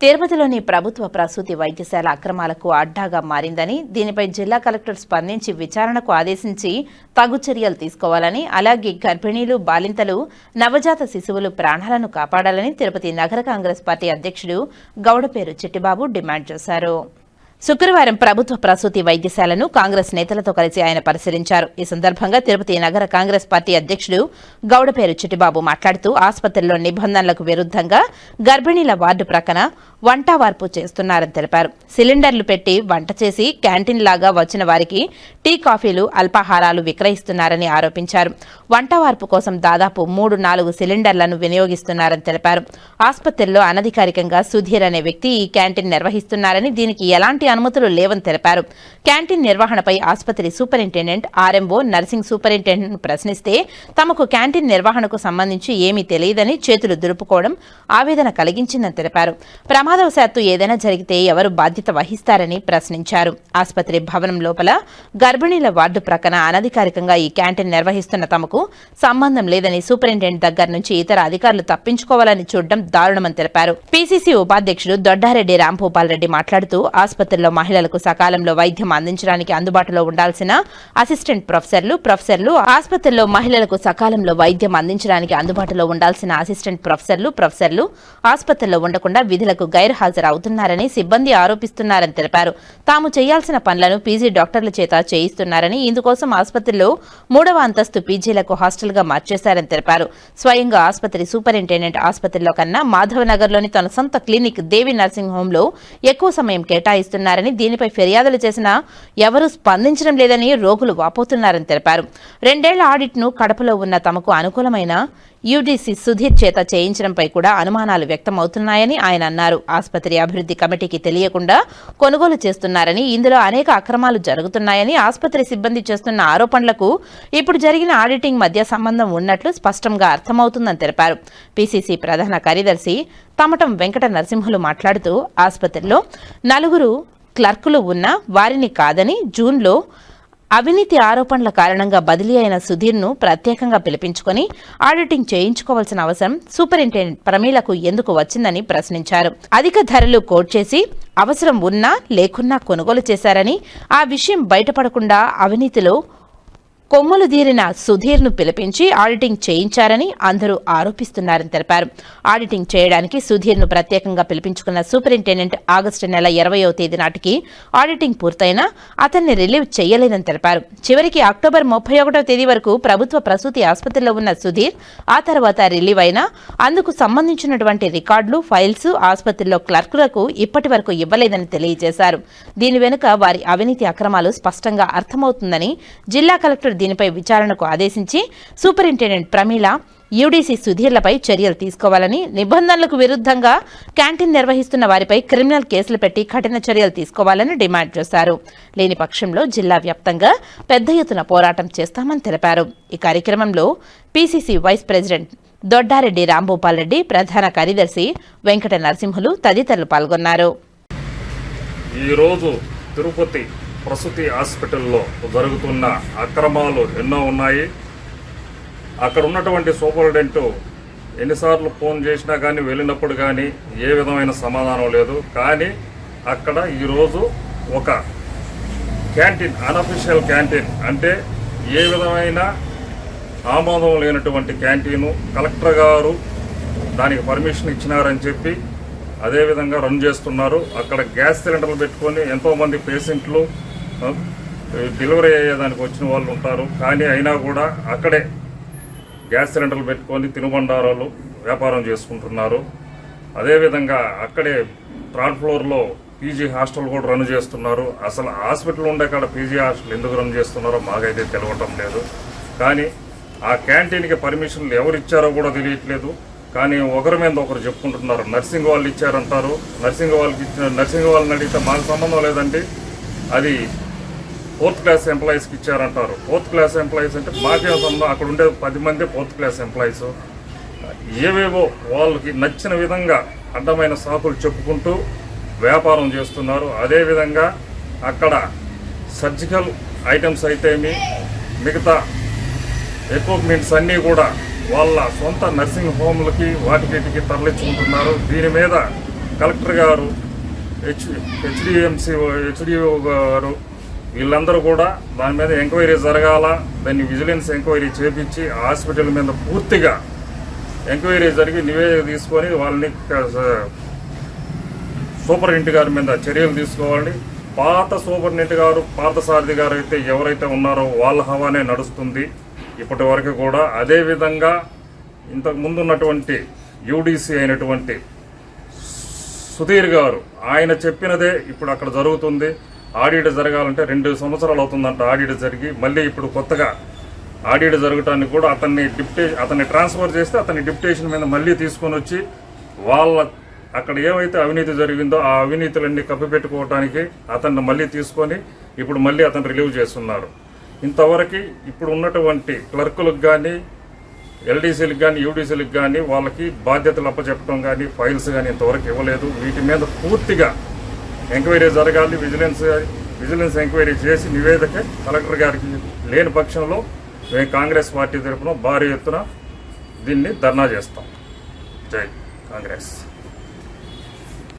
తిరుపతిలోని ప్రభుత్వ ప్రసూతి వైద్యశాల అక్రమాలకు అడ్డాగా మారిందని దీనిపై జిల్లా కలెక్టర్ స్పందించి విచారణకు ఆదేశించి తగు చర్యలు తీసుకోవాలని అలాగే గర్భిణీలు బాలింతలు నవజాత శిశువులు ప్రాణాలను కాపాడాలని తిరుపతి నగర కాంగ్రెస్ పార్టీ అధ్యక్షుడు గౌడపేరు చిట్టిబాబు డిమాండ్ చేశారు. శుక్రవారం ప్రభుత్వ ప్రసూతి వైద్యశాలను కాంగ్రెస్ నేతలతో కలిసి ఆయన పరిశీలించారు. ఈ సందర్భంగా తిరుపతి నగర కాంగ్రెస్ పార్టీ అధ్యక్షుడు గౌడపేరు చిట్టిబాబు మాట్లాడుతూ ఆసుపత్రిలో నిబంధనలకు విరుద్ధంగా గర్భిణీల వార్డు ప్రక్కన వంట వార్పు చేస్తున్నారని తెలిపారు. సిలిండర్లు పెట్టి వంట చేసి క్యాంటీన్ లాగా వచ్చిన వారికి టీ కాఫీలు అల్పాహారాలు విక్రయిస్తున్నారని ఆరోపించారు. వంటవార్పు కోసం దాదాపు మూడు నాలుగు సిలిండర్లను వినియోగిస్తున్నారని తెలిపారు. ఆసుపత్రిలో అనధికారికంగా సుధీర్ అనే వ్యక్తి ఈ క్యాంటీన్ నిర్వహిస్తున్నారని దీనికి ఎలాంటి అనుమతులు లేవని తెలిపారు. క్యాంటీన్ నిర్వహణపై ఆసుపత్రి సూపరింటెండెంట్ ఆర్ఎంఓ నర్సింగ్ సూపరింటెండెంట్ ప్రశ్నిస్తే తమకు క్యాంటీన్ నిర్వహణకు సంబంధించి ఏమీ తెలియదని చేతులు దులుపుకోవడం ఆవేదన కలిగించిందని తెలిపారు. ప్రమాదవశాత్తు ఏదైనా జరిగితే ఎవరు బాధ్యత వహిస్తారని ప్రశ్నించారు. ఆసుపత్రి భవనం లోపల గర్భిణీల వార్డు ప్రక్కన అనధికారికంగా ఈ క్యాంటీన్ నిర్వహిస్తున్న తమకు సంబంధం లేదని సూపరింటెండెంట్ దగ్గర నుంచి ఇతర అధికారులు తప్పించుకోవాలని చూడడం దారుణమని తెలిపారు. పీసీసీ ఉపాధ్యక్షుడు దొడ్డారెడ్డి రాంభూపాల్ రెడ్డి మాట్లాడుతూ ఆసుపత్రిలో మహిళలకు సకాలంలో వైద్యం అందించడానికి అందుబాటులో ఉండాల్సిన అసిస్టెంట్ ప్రొఫెసర్లు ప్రొఫెసర్లు ఆసుపత్రిలో మహిళలకు సకాలంలో వైద్యం అందించడానికి అందుబాటులో ఉండాల్సిన అసిస్టెంట్ ప్రొఫెసర్లు ప్రొఫెసర్లు ఆసుపత్రిలో ఉండకుండా విధులకు గైర్హాజరవుతున్నారని సిబ్బంది ఆరోపిస్తున్నారని తెలిపారు. తాము చేయాల్సిన పనులను పీజీ డాక్టర్ల చేత చేయిస్తున్నారని ఇందుకోసం ఆసుపత్రిలో మూడవ అంతస్తు పీజీలకు హాస్టల్గా మార్చేశారని తెలిపారు. స్వయంగా ఆసుపత్రి సూపరింటెండెంట్ ఆసుపత్రిలో కన్నా మాధవనగర్లోని తన సొంత క్లినిక్ దేవి నర్సింగ్ హోంలో ఎక్కువ సమయం కేటాయిస్తున్నారని దీనిపై ఫిర్యాదులు చేసినా ఎవరూ స్పందించడం లేదని రోగులు వాపోతున్నారని తెలిపారు. రెండేళ్ళ ఆడిట్ను కడపలో ఉన్న తమకు అనుకూలమైన యూడీసీ సుధీర్ చేత చేయించడంపై కూడా అనుమానాలు వ్యక్తమవుతున్నాయని ఆయన అన్నారు. ఆసుపత్రి అభివృద్ధి కమిటీకి తెలియకుండా కొనుగోలు చేస్తున్నారని ఇందులో అనేక అక్రమాలు జరుగుతున్నాయని ఆసుపత్రి సిబ్బంది చేస్తున్న ఆరోపణలకు ఇప్పుడు జరిగిన ఆడిటింగ్ మధ్య సంబంధం ఉన్నట్లు స్పష్టంగా అర్థమవుతుందని తెలిపారు. పీసీసీ ప్రధాన కార్యదర్శి తమటం వెంకట నరసింహులు మాట్లాడుతూ ఆసుపత్రిలో నలుగురు క్లర్కులు ఉన్న వారిని కాదని జూన్లో అవినీతి ఆరోపణల కారణంగా బదిలీ అయిన సుధీర్ను ప్రత్యేకంగా పిలిపించుకొని ఆడిటింగ్ చేయించుకోవాల్సిన అవసరం సూపరింటెండెంట్ ప్రమీలకు ఎందుకు వచ్చిందని ప్రశ్నించారు. అధిక ధరలు కోట్ చేసి అవసరం ఉన్నా లేకున్నా కొనుగోలు చేశారని ఆ విషయం బయటపడకుండా అవినీతిలో కొమ్ములు దీరిన సుధీర్ను పిలిపించి ఆడిటింగ్ చేయించారని అందరూ ఆరోపిస్తున్నారని తెలిపారు. ఆడిటింగ్ చేయడానికి సుధీర్ను ప్రత్యేకంగా పిలిపించుకున్న సూపరింటెండెంట్ ఆగస్టు నెల ఇరవయో తేదీ నాటికి ఆడిటింగ్ పూర్తయినా అతన్ని రిలీవ్ చేయలేదని తెలిపారు. చివరికి అక్టోబర్ ముప్పై ఒకటో తేదీ వరకు ప్రభుత్వ ప్రసూతి ఆసుపత్రిలో ఉన్న సుధీర్ ఆ తర్వాత రిలీవ్ అయినా అందుకు సంబంధించినటువంటి రికార్డులు ఫైల్స్ ఆసుపత్రిలో క్లర్కులకు ఇప్పటి వరకు ఇవ్వలేదని తెలియజేశారు. దీని వెనుక వారి అవినీతి అక్రమాలు స్పష్టంగా అర్థమవుతుందని జిల్లా కలెక్టర్ దీనిపై విచారణకు ఆదేశించి సూపరింటెండెంట్ ప్రమీల యూడీసీ సుధీర్లపై చర్యలు తీసుకోవాలని నిబంధనలకు విరుద్ధంగా క్యాంటీన్ నిర్వహిస్తున్న వారిపై క్రిమినల్ కేసులు పెట్టి కఠిన చర్యలు తీసుకోవాలని డిమాండ్ చేశారు. లేని పక్షంలో జిల్లా వ్యాప్తంగా పెద్ద ఎత్తున పోరాటం చేస్తామని తెలిపారు. ఈ కార్యక్రమంలో PCC vice president Doddareddy Rambhupal Reddy ప్రధాన కార్యదర్శి వెంకట నరసింహులు తదితరులు పాల్గొన్నారు. ఈరోజు తిరుపతి ప్రసూతి హాస్పిటల్లో జరుగుతున్న అక్రమాలు ఎన్నో ఉన్నాయి. అక్కడ ఉన్నటువంటి సూపరింటెండెంట్ ఎన్నిసార్లు ఫోన్ చేసినా కానీ వెళ్ళినప్పుడు కానీ ఏ విధమైన సమాధానం లేదు. కానీ అక్కడ ఈరోజు ఒక క్యాంటీన్ అన్అఫీషియల్ క్యాంటీన్ అంటే ఏ విధమైన ఆమోదం లేనటువంటి క్యాంటీను కలెక్టర్ గారు దానికి పర్మిషన్ ఇచ్చినారని చెప్పి అదేవిధంగా రన్ చేస్తున్నారు. అక్కడ గ్యాస్ సిలిండర్లు పెట్టుకొని ఎంతోమంది పేషెంట్లు డెలివరీ అయ్యేదానికి వచ్చిన వాళ్ళు ఉంటారు. కానీ అయినా కూడా అక్కడే గ్యాస్ సిలిండర్లు పెట్టుకొని తినుబండారాలు వ్యాపారం చేసుకుంటున్నారు. అదేవిధంగా అక్కడే థర్డ్ ఫ్లోర్లో పీజీ హాస్టల్ కూడా రన్ చేస్తున్నారు. అసలు హాస్పిటల్ ఉండే కాడ పీజీ హాస్టల్ ఎందుకు రన్ చేస్తున్నారో మాకైతే తెలవటం లేదు. కానీ ఆ క్యాంటీన్కి పర్మిషన్లు ఎవరు ఇచ్చారో కూడా తెలియట్లేదు. కానీ ఒకరి మీద ఒకరు చెప్పుకుంటున్నారు. నర్సింగ్ వాళ్ళు ఇచ్చారంటారు. నర్సింగ్ వాళ్ళకి ఇచ్చిన నర్సింగ్ వాళ్ళని అడిగితే మాకు సంబంధం లేదండి. అది ఫోర్త్ క్లాస్ ఎంప్లాయీస్కి ఇచ్చారంటారు. ఫోర్త్ క్లాస్ ఎంప్లాయీస్ అంటే మాకేం సంబంధం అక్కడ ఉండే పది మంది ఫోర్త్ క్లాస్ ఎంప్లాయీస్. ఏవేవో వాళ్ళకి నచ్చిన విధంగా అడ్డమైన సాకులు చెప్పుకుంటూ వ్యాపారం చేస్తున్నారు. అదేవిధంగా అక్కడ సర్జికల్ ఐటమ్స్ అయితేమి మిగతా ఎక్విప్మెంట్స్ అన్నీ కూడా వాళ్ళ సొంత నర్సింగ్ హోమ్లకి వాటికి తరలించుకుంటున్నారు. దీని మీద కలెక్టర్ గారు హెచ్ హెచ్డిఎంసి హెచ్డిఓ గారు వీళ్ళందరూ కూడా దాని మీద ఎంక్వైరీ జరగాల దాన్ని విజిలెన్స్ ఎంక్వైరీ చేపించి హాస్పిటల్ మీద పూర్తిగా ఎంక్వైరీ జరిగి నివేదిక తీసుకొని వాళ్ళని సూపరింటెండెంట్ గారి మీద చర్యలు తీసుకోవాలని పాత సూపరింటెండెంట్ గారు పాత సారథి గారు అయితే ఎవరైతే ఉన్నారో వాళ్ళ హవానే నడుస్తుంది. ఇప్పటి వరకు కూడా అదే విధంగా ఇంతకు ముందు ఉన్నటువంటి యూడీసీ అయినటువంటి సుధీర్ గారు ఆయన చెప్పినదే ఇప్పుడు అక్కడ జరుగుతుంది. ఆడిట్ జరగాలంటే రెండు సంవత్సరాలు అవుతుందంట ఆడిట్ జరిగి మళ్ళీ ఇప్పుడు కొత్తగా ఆడిట్ జరగటానికి కూడా అతన్ని డిప్టే అతన్ని ట్రాన్స్ఫర్ చేస్తే అతని డిప్టేషన్ మీద మళ్ళీ తీసుకొని వచ్చి వాళ్ళ అక్కడ ఏమైతే అవినీతి జరిగిందో ఆ అవినీతులన్నీ కప్పిపెట్టుకోవటానికి అతన్ని మళ్ళీ తీసుకొని ఇప్పుడు మళ్ళీ అతను రిలీవ్ చేస్తున్నారు. ఇంతవరకు ఇప్పుడు ఉన్నటువంటి క్లర్కులకు కానీ ఎల్డీసీలకు కానీ యూడీసీలకు కానీ వాళ్ళకి బాధ్యతలు అప్పచెప్పడం కానీ ఫైల్స్ కానీ ఇంతవరకు ఇవ్వలేదు. వీటి మీద పూర్తిగా ఎంక్వైరీ జరగాలి విజిలెన్స్ విజిలెన్స్ ఎంక్వైరీ చేసి నివేదిక కలెక్టర్ గారికి లేని పక్షంలో మేము కాంగ్రెస్ పార్టీ తరఫున భారీ ఎత్తున దీన్ని ధర్నా చేస్తాం. జై కాంగ్రెస్.